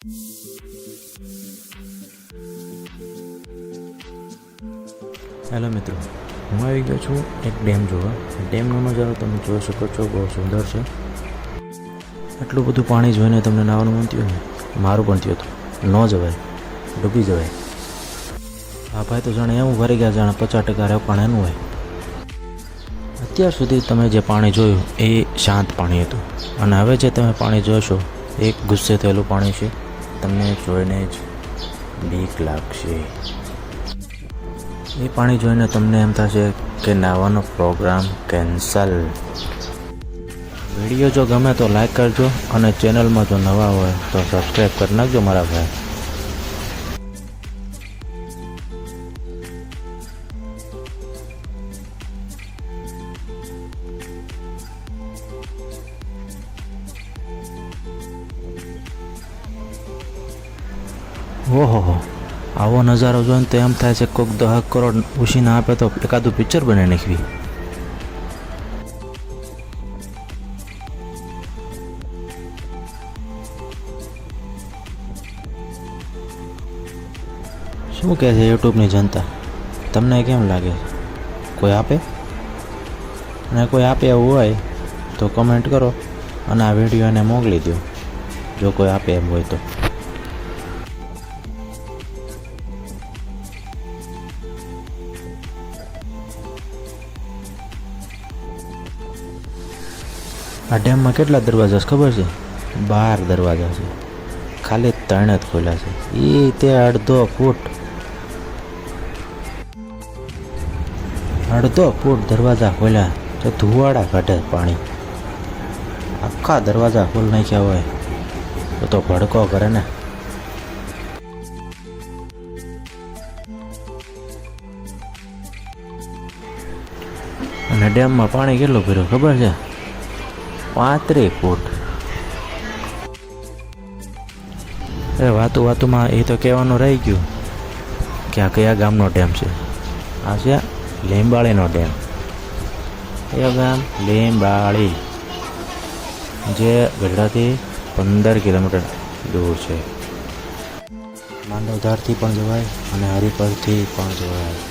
Hello મિત્રો, હું આવી ગયો છું એક ડેમ જોવા. ડેમનો નજારો તમે જોઈ શકો છો, બહુ સુંદર છે. આટલું બધું પાણી જોઈને તમને નાવાનું મન થયું ને, મારું પણ થયું હતું. ન જવાય, ડૂબી જવાય. આ ભાઈ તો જાણે એવું ભરી ગયા જાણે પચાસ ટકા પણ એનું હોય. અત્યાર સુધી તમે જે પાણી જોયું એ શાંત પાણી હતું. અને હવે જે તમે પાણી જોશો એક ગુસ્સે થયેલું પાણી છે. તમને જોઈને જ બીક લાગશે. એ પાણી જોઈને તમને એમ થશે કે નાવાનો પ્રોગ્રામ કેન્સલ. વીડિયો જો ગમે તો લાઈક કરજો અને ચેનલમાં જો નવા હોય તો સબસ્ક્રાઈબ કરી નાખજો મારા ભાઈ. ઓહો આવો નજારો જોઈને તો એમ થાય છે કોઈક દહક કરોડ ઉછીને આપે તો એકાદું પિક્ચર બને નાખવી. શું કહે છે યુટ્યુબની જનતા? તમને કેમ લાગે? કોઈ આપે? અને કોઈ આપે એવું હોય તો કમેન્ટ કરો અને આ વીડિયો એને મોકલી દો જો કોઈ આપે એમ હોય તો. આ ડેમમાં કેટલા દરવાજા છે ખબર છે? બાર દરવાજા છે. ખાલી ત્રણ જ ખોલ્યા છે. એ તે અડધો ફૂટ. અડધો ફૂટ દરવાજા ખોલ્યા તો ધુવાડા કાઢે પાણી. આખા દરવાજા ખોલ નાખ્યા હોય. તો તો ભડકો કરે ને. અને ડેમમાં પાણી કેટલું ભર્યું ખબર છે? પાંત્રીસ ફૂટ એ વાતું વાતુમાં એ તો કહેવાનું રહી ગયું કે આ કયા ગામનો ડેમ છે? આ છે લીંબાળીનો ડેમ. કયો ગામ? લીંબાળી. જે ગઢડાથી પંદર કિલોમીટર દૂર છે. માંડવધારથી પણ જવાય અને હરિપરથી પણ જવાય.